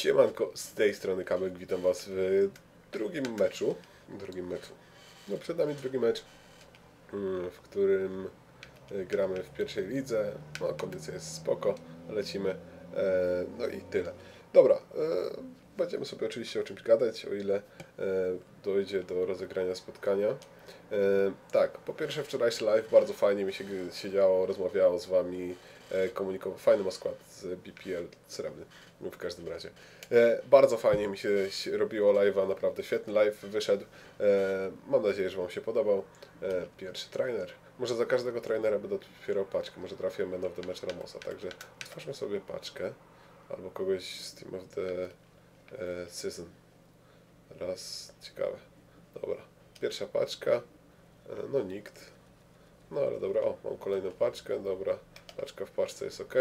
Siemanko, z tej strony Kamek, witam Was w drugim meczu. Drugim meczu. No przed nami drugi mecz, mm, w którym y, gramy w pierwszej lidze. No kondycja jest spoko, lecimy. E, No i tyle. Dobra, e, będziemy sobie oczywiście o czymś gadać, o ile e, dojdzie do rozegrania spotkania. E, Tak, po pierwsze wczorajszy live bardzo fajnie mi się siedziało, rozmawiało z Wami, e, komunikował. Fajny ma skład z BPL srebrny, w każdym razie. Bardzo fajnie mi się robiło live'a, naprawdę świetny live wyszedł. Mam nadzieję, że Wam się podobał. Pierwszy trainer. Może za każdego trainera będę otwierał paczkę, może trafię Man of the Match Ramosa, także otwórzmy sobie paczkę. Albo kogoś z Team of the e, Season. Raz, ciekawe. Dobra, pierwsza paczka. E, No nikt. No ale dobra, o, mam kolejną paczkę, dobra. Paczka w paczce jest ok.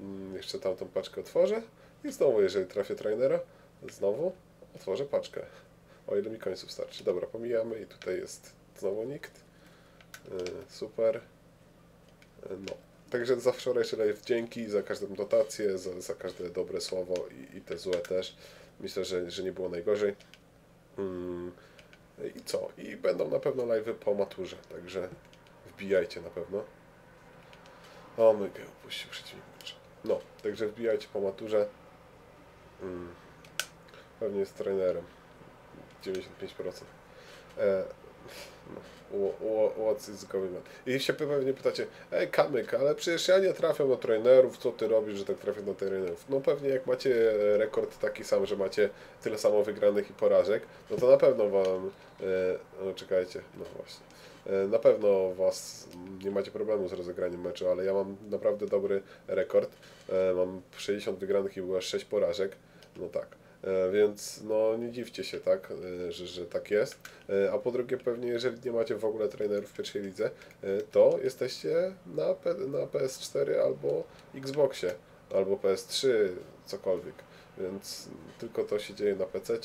Mm, Jeszcze tamtą paczkę otworzę. I znowu, jeżeli trafię trainera, znowu otworzę paczkę. O ile mi końców starczy. Dobra, pomijamy i tutaj jest znowu nikt. Yy, Super. No. Także za wczorajszy live dzięki, za każdą dotację, za, za każde dobre słowo i, i te złe też. Myślę, że, że nie było najgorzej. Mm, I co? I będą na pewno live'y po maturze, także wbijajcie na pewno. O, mygę opuścił przeciwnik. No, także wbijajcie po maturze. Mm, pewnie jest trenerem. 95%. E, What's is going on? I się pewnie pytacie, ej Kamyk, ale przecież ja nie trafiam do trenerów, co ty robisz, że tak trafię do trenerów? No pewnie jak macie rekord taki sam, że macie tyle samo wygranych i porażek, no to na pewno wam, e, no czekajcie, no właśnie, e, na pewno was nie macie problemu z rozegraniem meczu, ale ja mam naprawdę dobry rekord, e, mam 60 wygranych i było aż 6 porażek, no tak. E, Więc no nie dziwcie się, tak, e, że, że tak jest. E, A po drugie, pewnie jeżeli nie macie w ogóle trenerów w pierwszej lidze, to jesteście na, P- na PS4 albo Xboxie, albo PS3, cokolwiek. Więc tylko to się dzieje na PC.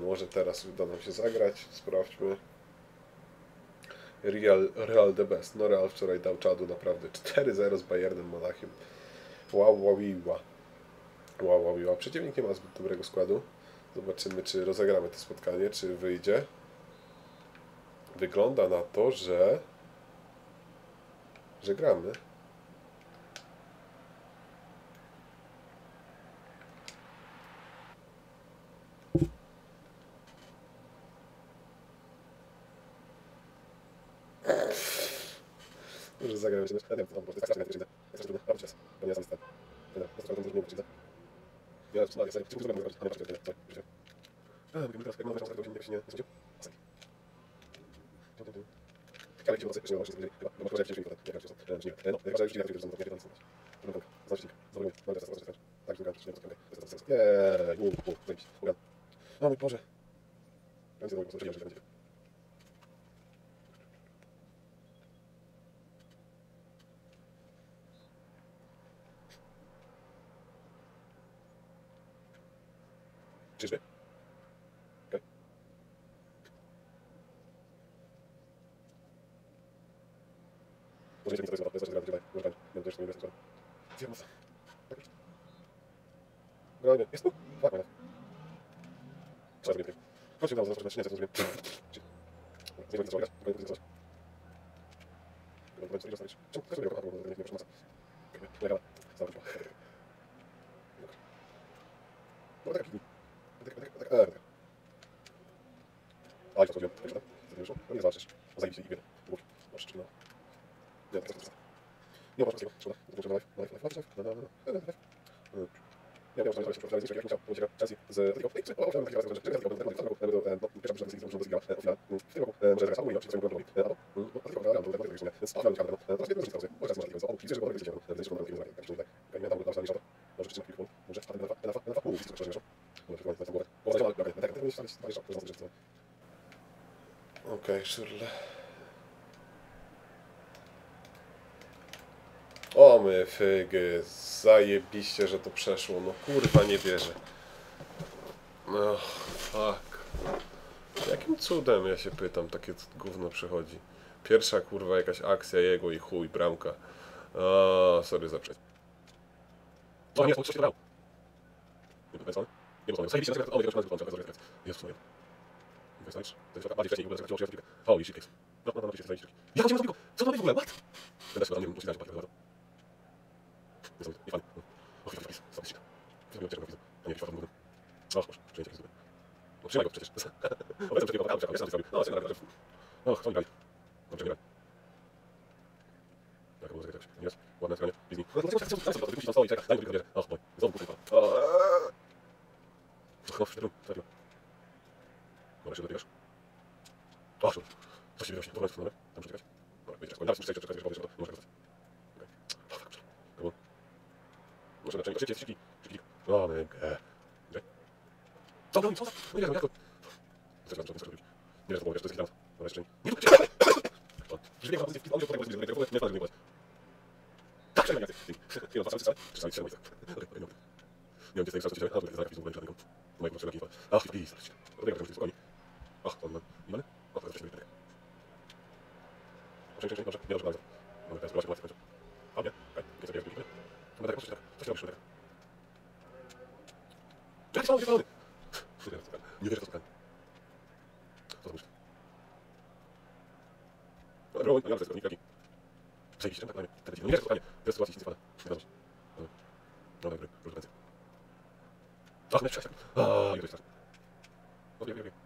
Może teraz uda nam się zagrać, sprawdźmy. Real, Real the best. No Real wczoraj dał czadu naprawdę 4-0 z Bayernem Monachium. Wow, wow, wow. Wow. Przeciwnik nie ma zbyt dobrego składu. Zobaczymy, czy rozegramy to spotkanie, czy wyjdzie. Wygląda na to, że... że gramy. Może zagramy się też. Ja nie wiem, no, bo to jest tak, że nie jest trudno. Robić czas. Bo nie jest tam. Nie wiem, po prostu to nie wiem, Ja no, ja sobie czym zrobię, a nie patrzę, nie, sorry, już wiem. A, mówimy teraz, jak mamy czas, to się nie, się nie, nie sądził? Masakra. Ciekawe, gdzie nocy, że nie ma wszystko wiedzieli. Chyba, bo może powiedzieć, że potem, nie wiem, czy są, e, czy nie. E, No, najważniejsze, że nie wiem, że są, nie wiem, co To będą, znaczy, zobaczymy, mamy czas, zobaczyć, tak, wygrałem, czy nie, to okej, to jest to sens. Nie, nie, nie, zajebiście, ugan. O mój Boże. Więcej do mojego głosu, że będzie. Czyżby? Okej. Może nie to jest to jest może będzie, będę też nie będę Zjem mocno. Tak już. Grajmy. Jest tu? Tak, fajnie. Co zrobię? Chodź, udało, zobaczymy, czy nie, co zrobię. Nie będę zaczął grać, nie będę zacząć. Nie będę zacząć grać. Czemu? Co zrobię? Bo nie proszę. Nie gada. Zobacz. Tak, tak, tak, tak, tak, tak. A, jak to zrobiłem? Tak, tak. To nie wyszło? No nie zobaczysz. Zajebiście i wiele. Mów. Masz, czy no. Nie, tak, tak, tak. Nie ma wszystkiego. Szkoda. Zobaczymy live. Live, live, live, live, live, live, live. Mm. Nie, nie, nie, nie, nie, jak musiał, bo ciekawe, Chelsea z Atletico. Ej, o, o, że że Atletico będą będą będą no, pierwsza drużyna z muszą dosyć w finale. W tym roku może zagrać albo Milan, czy swoim klubowi. Albo Atletico Real, to tego już nie. Więc sprawdzam ciekawe. Teraz jedno różnica, może z Atletico, o, widzę, że będą gdzieś Widzę, że będą gdzieś tak, tak, tak. Nie tam się na to. Może czy na piłkę, może a ten NFA, NFA, NFA, mówi, co przecież. Może na tą głowę. Bo zaczynamy, tak, tak, tak, nie stalić, stalić, że to Okej, szurle. O my fygy, zajebiście, że to przeszło. No kurwa, nie wierzę. No, fuck. Jakim cudem, ja się pytam, takie gówno przychodzi. Pierwsza kurwa jakaś akcja jego i chuj, bramka. O, sorry za przejście. O nie, coś się. Nie, nie, nie, nie, nie, nie, nie, nie, to jest koniec. To jest bardziej wcześniej, w ogóle zakończyło się rozpiłkę. Holy shit, case. No, no, no, napiszcie sobie Ja chodziłem na Co to ma być w ogóle? What? Ten też chyba tam, nie wiem, musi dać chłopaki, bardzo. Niesamowite, nie fajnie. No. Och, jaki fajny, sam shit. Zrobiłem ciężką widzę. A nie, jakiś fatum Och, masz, przejęcie jakieś zupy. No trzymaj go przecież. Obecnie przecież go ja sam zrobił. No, co na razie. Och, co oni grali? Dobrze, nie grali. Tak, było zagrać. Nie raz. Ładne skranie. Disney. No, dlaczego tak chcą? Tam sobie to wypuścić na stołu i czeka. Daj mu tylko bierze. Och, boj. Znowu puszka. Och, no, w sztylu. Trafiłem. Proszę, dobiegasz. O, szum. Co się wyrośnie? Dobra, doskonale. Tam przeczekać. Dobra, będzie czas. Nawet muszę czekać, czekać, czekać, czekać, Muszę zacząć. Szybciej, szybciej, szybciej. O, mękę. Co tam? Co tam? No nie wiem, jak to... Zaczynam, zaczynam, zaczynam. Nie wiem, co to mówisz, to jest hit out. Dobra, jeszcze nie. Nie rób krzyczenia! O, już wiem, że on się potem będzie zbierał. Nie wpadł, nie wpadł. Tak, przejmę, Jacek. Chwilę, patrz, cały, cały, cały, cały. Nie wiem, gdzie jest najwyższa, co ci się... A, bo to jest zaraz, widzę, bo będzie żadnego. Mike, proszę, lepiej. Ach, i pisać. Odbiegam, że już spokojnie. Ach, to mam. Mamy? O, teraz jesteśmy tutaj. Dobrze, dobrze, dobrze. Nie dobrze, bardzo. Mamy teraz proszę, proszę. A nie, okej, nie zabierzmy liczby. To będę tak, proszę, tak. Coś robisz, tak. Jakie są, zielony? Nie wierzę, to spotkanie. Co to muszę? No, broń, no ja wszystko, nikt taki. Przejdźcie, tak, mamy. Wtedy ci, no nie wierzę, spotkanie. Teraz sytuacji nic nie spada. Nie zgadzasz. No, dobry, różne ręce. Ach, nie, przejdź, tak. Aaa, nie, to jest tak. Okej, okej, okej.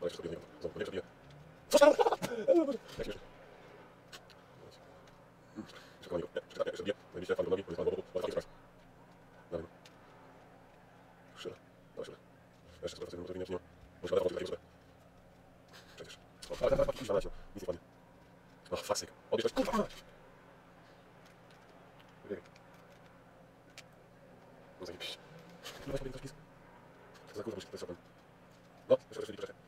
Ale wszystko biegnie. Znowu powietrze bije. Co tam? Jak śmieszne. Przekonanie go. Czekaj, jeszcze bije. Zajebiście, fan drogi. Powiedz pan Bogu. Ale fajnie strach. Dalej. Szyla. Dawaj szylę. Jeszcze sprawdzę, co nie ma. Muszę na telefon, czekaj, Przecież. O, tak, tak, tak. Nic nie wpadnie. O, fasyk. Odbierz coś. Kurwa! No zajebiście. No właśnie, biegnie coś blisko. To za kurwa, muszę tutaj sopem.